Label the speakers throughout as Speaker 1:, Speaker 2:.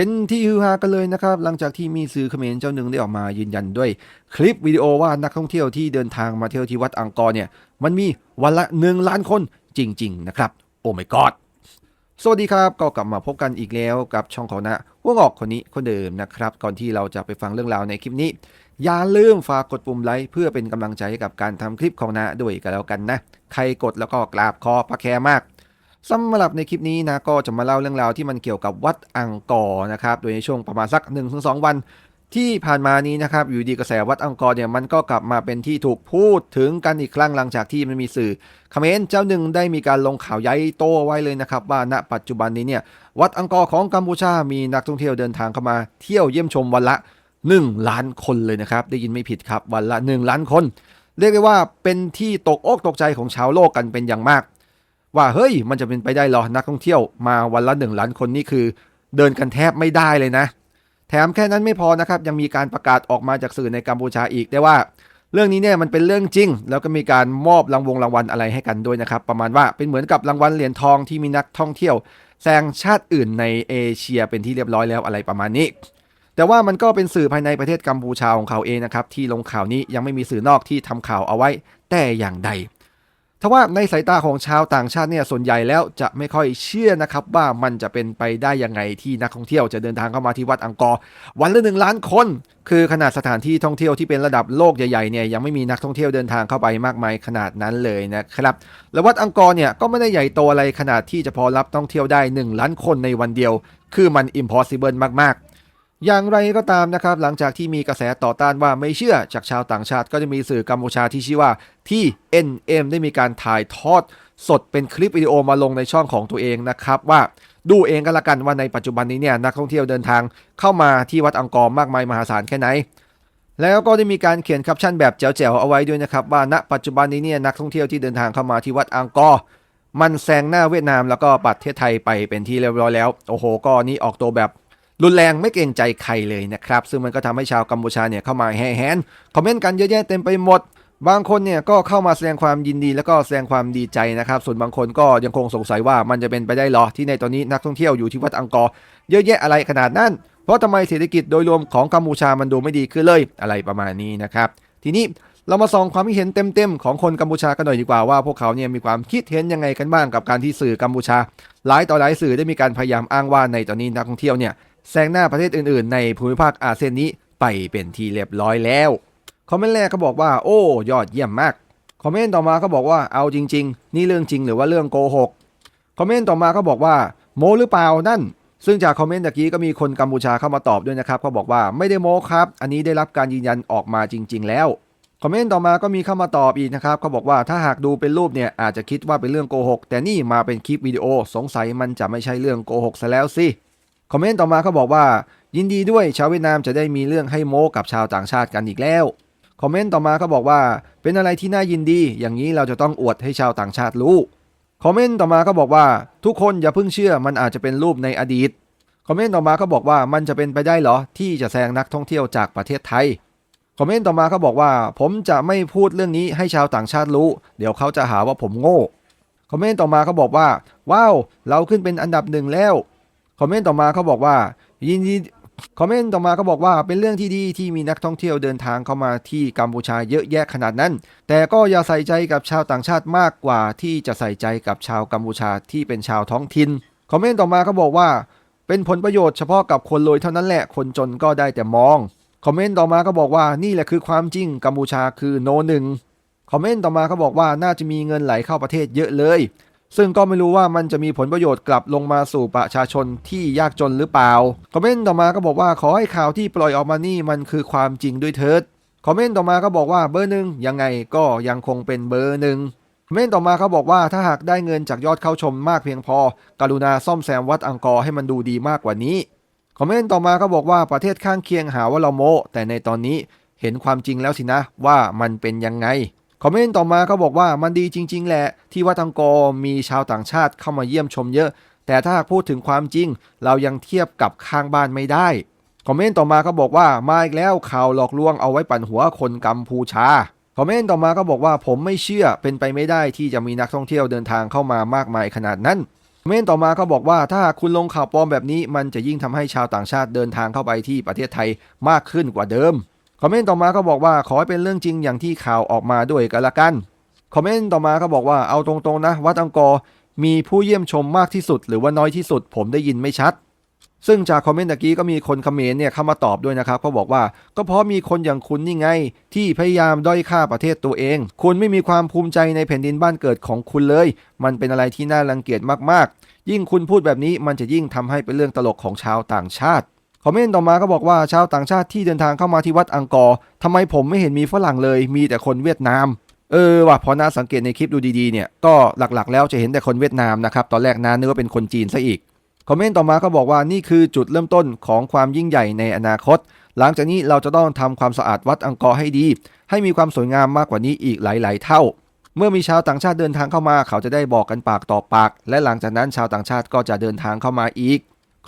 Speaker 1: เป็นที่ฮือฮากันเลยนะครับ หลังจากที่มีสื่อเขมรเจ้าหนึ่งได้ออกมายืนยันด้วย คลิปวิดีโอว่านักท่องเที่ยวที่เดินทางมาเที่ยวที่วัดอังกอร์เนี่ย มันมีวันละหนึ่งล้านคนจริง ๆ นะครับ โอ้ my god สวัสดีครับก็กลับมาพบกันอีกแล้วกับช่องของนะหัวงอกคนนี้คนเดิมนะครับ ก่อนที่เราจะไปฟังเรื่องราวในคลิปนี้ อย่าลืมฝากกดปุ่มไลค์เพื่อเป็นกำลังใจให้กับการทำคลิปของนะด้วยกันแล้วกันนะ ใครกดแล้วก็กราบคอพระแคร์มาก สำหรับในคลิปนี้นะก็จะมาเล่าเรื่องราวที่มันเกี่ยวกับวัดอังกอร์นะครับโดยในช่วงประมาณสัก 1-2 วันที่ผ่านมานี้นะครับอยู่ดีกระแสวัดอังกอร์เนี่ยมันก็กลับมาเป็นที่ถูกพูดถึงกันอีกครั้งหลังจากที่มันมีสื่อเขมรเจ้าหนึ่งได้มีการลงข่าวใหญ่โตไว้เลยนะครับ ว่าณปัจจุบันนี้เนี่ยวัดอังกอร์ของกัมพูชา มีนักท่องเที่ยวเดินทางเข้ามาเที่ยวเยี่ยมชมวันละ 1 ล้านคนเลยนะครับ ได้ยินไม่ผิดครับวันละ 1 ล้านคน เรียกได้ว่าเป็นที่ตกอกตกใจของชาวโลกกันเป็นอย่างมาก ว่าเฮ้ยมันจะเป็นไปได้หรอนักท่องเที่ยวมาวันละ 1 ล้านคนนี่คือ เดินกันแทบไม่ได้เลยนะ แถมแค่นั้นไม่พอนะครับยังมีการประกาศออกมาจากสื่อในกัมพูชาอีกได้ว่า เรื่องนี้เนี่ยมันเป็นเรื่องจริง แล้วก็มีการมอบรางวงรางวัลอะไรให้กันด้วยนะครับ ประมาณว่าเป็นเหมือนกับรางวัลเหรียญทองที่มีนักท่องเที่ยวแซงชาติอื่นในเอเชียเป็นที่เรียบร้อยแล้วอะไรประมาณนี้ แต่ว่ามันก็เป็นสื่อภายในประเทศกัมพูชาของเขาเองนะครับที่ลงข่าวนี้ยังไม่มีสื่อนอกที่ทำข่าวเอาไว้แต่อย่างใด ทว่าในสายตาของชาวต่างชาติเนี่ยส่วนใหญ่แล้วจะไม่ค่อยเชื่อนะครับว่ามันจะเป็นไปได้ยังไงที่นักท่องเที่ยวจะเดินทางเข้ามาที่วัดอังกอร์วันละหนึ่งล้านคน คือขนาดสถานที่ท่องเที่ยวที่เป็นระดับโลกใหญ่ๆเนี่ยยังไม่มีนักท่องเที่ยวเดินทางเข้าไปมากมายขนาดนั้นเลยนะครับแล้ววัดอังกอร์เนี่ยก็ไม่ได้ใหญ่โตอะไรขนาดที่จะพอรับท่องเที่ยวได้ 1 ล้านคนในวันเดียว คือมัน impossible มากๆ อย่างไรก็ตามนะครับ หลังจากที่มีกระแสต่อต้านว่าไม่เชื่อจากชาวต่างชาติ ก็จะมีสื่อกัมพูชาที่ชื่อว่าที่ NM ได้มีการถ่ายทอด สดเป็นคลิปวิดีโอมาลงในช่องของตัวเองนะครับว่าดูเองก็แล้วกันว่าในปัจจุบันนี้เนี่ยนักท่องเที่ยวเดินทางเข้ามาที่วัดอังกอร์มากมายมหาศาลแค่ไหน แล้วก็ได้มีการเขียนแคปชั่นแบบแจ๋วๆเอาไว้ด้วยนะครับว่าณปัจจุบันนี้เนี่ยนักท่องเที่ยวที่เดินทางเข้ามาที่วัดอังกอร์มันแซงหน้าเวียดนามแล้วก็ประเทศไทยไปเป็นที่เรียบร้อยแล้ว โอ้โหก็นี่ออกตัวแบบ รุนแรงไม่เกรงใจใครเลยนะครับ ซึ่งมันก็ทำให้ชาวกัมพูชาเนี่ยเข้ามาแห่แหนคอมเมนต์กันเยอะแยะเต็มไปหมด บางคนเนี่ยก็เข้ามาแสดงความยินดีแล้วก็แสดงความดีใจนะครับ ส่วนบางคนก็ยังคงสงสัยว่ามันจะเป็นไปได้หรอที่ในตอนนี้นักท่องเที่ยวอยู่ที่วัดอังกอร์เยอะแยะอะไรขนาดนั้น เพราะทำไมเศรษฐกิจโดยรวมของกัมพูชามันดูไม่ดีขึ้นเลยอะไรประมาณนี้นะครับ ทีนี้เรามาส่องความคิดเห็นเต็มๆของคนกัมพูชากันหน่อยดีกว่าว่าพวกเขาเนี่ยมีความคิดเห็นยังไงกันบ้างกับการที่สื่อกัมพูชา หลายต่อหลายสื่อได้มีการพยายามอ้างว่าในตอนนี้นักท่องเที่ยวเนี่ย แซงหน้าประเทศอื่นๆ ในภูมิภาคอาเซียนนี้ไปเป็นที่เรียบร้อยแล้ว คอมเมนต์แรกก็บอกว่า โอ้ยอดเยี่ยมมาก คอมเมนต์ต่อมาก็บอกว่าเอาจริง ๆ นี่เรื่องจริงหรือว่าเรื่องโกหก คอมเมนต์ต่อมาก็บอกว่าโมหรือเปล่านั่น ซึ่งจากคอมเมนต์ตะกี้ก็มีคนกัมพูชาเข้ามาตอบด้วยนะครับเขาบอกว่าไม่ได้โมครับ อันนี้ได้รับการยืนยันออกมาจริง ๆ แล้วคอมเมนต์ต่อมาก็มีเข้ามาตอบอีกนะครับเขาบอกว่าถ้าหากดูเป็นรูปเนี่ยอาจจะคิดว่าเป็นเรื่องโกหกแต่นี่มาเป็นคลิปวิดีโอสงสัยมันจะไม่ใช่เรื่องโกหกซะแล้วสิ คอมเมนต์ต่อมาเขาบอกว่า ยินดีด้วยชาวเวียดนามจะได้มีเรื่องให้โม้กับชาวต่างชาติกันอีกแล้วคอมเมนต์ต่อมาเขาบอกว่า เป็นอะไรที่น่ายินดี อย่างนี้เราจะต้องอวดให้ชาวต่างชาติรู้คอมเมนต์ต่อมาเขาบอกว่า ทุกคนอย่าเพิ่งเชื่อมันอาจจะเป็นรูปในอดีตคอมเมนต์ต่อมาเขาบอกว่ามันจะเป็นไปได้เหรอที่จะแซงนักท่องเที่ยวจากประเทศไทยคอมเมนต์ต่อมาเขาบอกว่า ผมจะไม่พูดเรื่องนี้ให้ชาวต่างชาติรู้ เดี๋ยวเขาจะหาว่าผมโง่คอมเมนต์ต่อมาเขาบอกว่า ว้าว เราขึ้นเป็นอันดับหนึ่งแล้ว คอมเมนต์ต่อมาเขาบอกว่ายินดีคอมเมนต์ต่อมาเขาบอกว่าเป็นเรื่องที่ดีที่มีนักท่องเที่ยวเดินทางเข้ามาที่กัมพูชาเยอะแยะขนาดนั้น แต่ก็อย่าใส่ใจกับชาวต่างชาติมากกว่าที่จะใส่ใจกับชาวกัมพูชาที่เป็นชาวท้องถิ่นคอมเมนต์ต่อมาเขาบอกว่า เป็นผลประโยชน์เฉพาะกับคนรวยเท่านั้นแหละคนจนก็ได้แต่มองคอมเมนต์ต่อมาก็บอกว่านี่แหละคือความจริงกัมพูชาคือโนหนึ่งคอมเมนต์ต่อมาเขาบอกว่าน่าจะมีเงินไหลเข้าประเทศเยอะเลย ซึ่งก็ไม่รู้ว่ามันจะมีผลประโยชน์กลับลงมาสู่ประชาชนที่ยากจนหรือเปล่า คอมเมนต์ต่อมาก็บอกว่าขอให้ข่าวที่ปล่อยออกมานี่มันคือความจริงด้วยเถิด คอมเมนต์ต่อมาก็บอกว่าเบอร์หนึ่งยังไงก็ยังคงเป็นเบอร์หนึ่งคอมเมนต์ต่อมาเขาบอกว่าถ้าหากได้เงินจากยอดเข้าชมมากเพียงพอ กรุณาซ่อมแซมวัดอังกอร์ให้มันดูดีมากกว่านี้ คอมเมนต์ต่อมาเขาบอกว่าประเทศข้างเคียงหาว่าเราโมแต่ในตอนนี้เห็นความจริงแล้วสินะว่ามันเป็นยังไง คอมเมนต์ต่อมาเขาบอกว่ามันดีจริง ๆ แหละ ที่วัดอังกอร์มีชาวต่างชาติเข้ามาเยี่ยมชมเยอะ แต่ถ้าหากพูดถึงความจริง เรายังเทียบกับข้างบ้านไม่ได้ คอมเมนต์ต่อมาเขาบอกว่ามาอีกแล้วข่าวหลอกลวงเอาไว้ปั่นหัวคนกัมพูชาคอมเมนต์ต่อมาก็บอกว่าผมไม่เชื่อเป็นไปไม่ได้ที่จะมีนักท่องเที่ยวเดินทางเข้ามามากมายขนาดนั้นคอมเมนต์ต่อมาก็บอกว่าถ้าคุณลงข่าวปลอมแบบนี้ มันจะยิ่งทำให้ชาวต่างชาติเดินทางเข้าไปที่ประเทศไทยมากขึ้นกว่าเดิม คอมเมนต์ต่อมาก็บอกว่าขอให้เป็นเรื่องจริงอย่างที่ข่าวออกมาด้วยกันละกัน คอมเมนต์ต่อมาก็บอกว่าเอาตรงๆนะวัดอังกอร์มีผู้เยี่ยมชมมากที่สุด หรือว่าน้อยที่สุด ผมได้ยินไม่ชัด ซึ่งจากคอมเมนต์ตะกี้ก็มีคนคอมเมนต์เนี่ยเข้ามาตอบด้วยนะครับเขาบอกว่าก็เพราะมีคนอย่างคุณนี่ไง ที่พยายามด้อยค่าประเทศตัวเอง คุณไม่มีความภูมิใจในแผ่นดินบ้านเกิดของคุณเลย มันเป็นอะไรที่น่ารังเกียจมากๆ ยิ่งคุณพูดแบบนี้มันจะยิ่งทำให้เป็นเรื่องตลกของชาวต่างชาติ อมเมนต์ต่อมาก็บอกว่าชาวต่างชาติที่เดินทางเข้ามาที่วัดอังกอร์ทำไมผมไม่เห็นมีฝรั่งเลย มีแต่คนเวียดนาม เออว่ะพอนาสังเกตในคลิปดูดีๆเนี่ยก็หลักๆ แล้วจะเห็นแต่คนเวียดนามนะครับตอนแรกนานึกว่าเป็นคนจีนซะอีกคอมเมนต์ต่อมาก็บอกว่านี่คือจุดเริ่มต้นของความยิ่งใหญ่ในอนาคต หลังจากนี้เราจะต้องทำความสะอาดวัดอังกอร์ให้ดี ให้มีความสวยงามมากกว่านี้อีกหลาย ๆ เท่า เมื่อมีชาวต่างชาติเดินทางเข้ามา เขาจะได้บอกกันปากต่อปาก และหลังจากนั้นชาวต่างชาติก็จะเดินทางเข้ามาอีก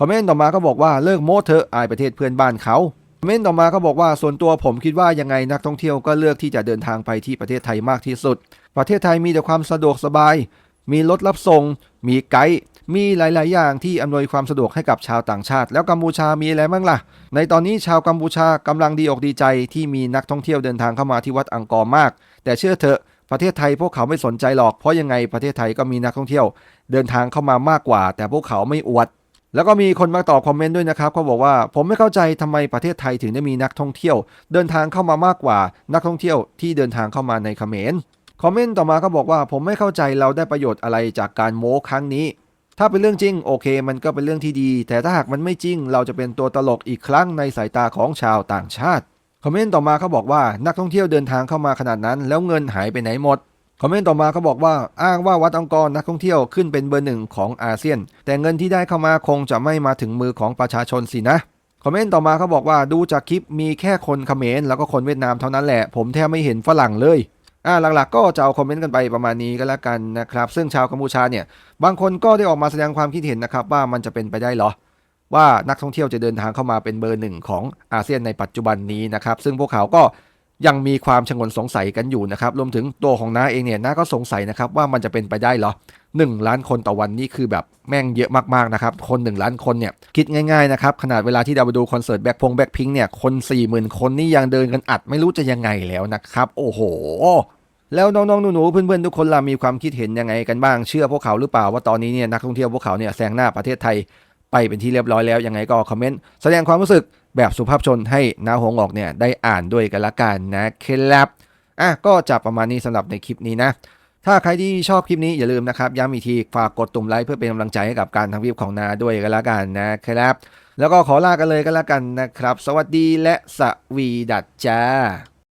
Speaker 1: คอมเมนต์ต่อมาก็บอกว่าเลิกโม้เถอะอายประเทศเพื่อนบ้านเขาคอมเมนต์ต่อมาก็บอกว่าส่วนตัวผมคิดว่ายังไงนักท่องเที่ยวก็เลือกที่จะเดินทางไปที่ประเทศไทยมากที่สุด ประเทศไทยมีแต่ความสะดวกสบาย มีรถรับส่ง มีไกด์ มีหลาย ๆ อย่างที่อำนวยความสะดวกให้กับชาวต่างชาติ แล้วกัมพูชามีอะไรบ้างล่ะ ในตอนนี้ชาวกัมพูชากำลังดีอกดีใจที่มีนักท่องเที่ยวเดินทางเข้ามาที่วัดอังกอร์มาก แต่เชื่อเถอะประเทศไทยพวกเขาไม่สนใจหรอก เพราะยังไงประเทศไทยก็มีนักท่องเที่ยว เดินทางเข้ามามากกว่า แต่พวกเขาไม่อวด แล้วก็มีคนมาตอบคอมเมนต์ด้วยนะครับเขาบอกว่าผมไม่เข้าใจทำไมประเทศไทยถึงได้มีนักท่องเที่ยว เดินทางเข้ามามากกว่านักท่องเที่ยวที่เดินทางเข้ามาในเขมรคอมเมนต์ต่อมาก็บอกว่าผมไม่เข้าใจเราได้ประโยชน์อะไรจากการโม้ครั้งนี้ ถ้าเป็นเรื่องจริงโอเค มันก็เป็นเรื่องที่ดี แต่ถ้าหากมันไม่จริง เราจะเป็นตัวตลกอีกครั้งในสายตาของชาวต่างชาติคอมเมนต์ต่อมาเขาบอกว่านักท่องเที่ยวเดินทางเข้ามาขนาดนั้น แล้วเงินหายไปไหนหมด คอมเมนต์ต่อมาเขาบอกว่าอ้างว่าวัดอังกอรนักท่องเที่ยวขึ้นเป็นเบอร์หนึ่งของอาเซียน แต่เงินที่ได้เข้ามาคงจะไม่มาถึงมือของประชาชนสินะคอมเมนต์ต่อมาเขาบอกว่าดูจากคลิปมีแค่คนเขมรแล้วก็คนเวียดนามเท่านั้นแหละ ผมแทบไม่เห็นฝรั่งเลยอ่าหลักๆ ก็จะเอาคอมเมนต์กันไปประมาณนี้ก็แล้วกันนะครับ ซึ่งชาวกัมพูชาเนี่ย บางคนก็ได้ออกมาแสดงความคิดเห็นนะครับ ว่ามันจะเป็นไปได้เหรอ ว่านักท่องเที่ยวจะเดินทางเข้ามาเป็นเบอร์หนึ่งของอาเซียนในปัจจุบันนี้นะครับ ซึ่งพวกเขาก็ ยังมีความชงนสงสัยกันอยู่นะครับรวมถึงตัวของน้าเองเนี่ยน้าก็สงสัยนะครับว่ามันจะเป็นไปได้เหรอ1 ล้านคนต่อวันนี่คือแบบแม่งเยอะมากๆนะครับ คน 1 ล้านคนเนี่ยคิดง่ายๆนะครับ ขนาดเวลาที่เราไปดูคอนเสิร์ตแบ็คพงแบ็คพิงเนี่ยคน 40,000 คนนี่ยังเดินกันอัดไม่รู้จะยังไงแล้วนะครับ โอ้โห แล้วน้องๆหนูๆเพื่อนๆ ทุกคนล่ะมีความคิดเห็นยังไงกันบ้างเชื่อพวกเขาหรือเปล่าว่าตอนนี้เนี่ยนักท่องเที่ยวพวกเขาเนี่ยแซงหน้าประเทศไทยไปเป็นที่เรียบร้อยแล้วยังไงก็คอมเมนต์แสดงความรู้สึก แบบสุภาพชนให้นาหงออกเนี่ยได้อ่านด้วยกันละกันนะครับอะก็จะประมาณนี้สำหรับในคลิปนี้นะถ้าใครที่ชอบคลิปนี้อย่าลืมนะครับย้ำอีกทีฝากกดตุ่มไลค์เพื่อเป็นกำลังใจให้กับการทำคลิปของนาด้วยกันละกันนะครับ แล้วก็ขอลากันเลยกันละกันนะครับ สวัสดีและสวีดัดจ้า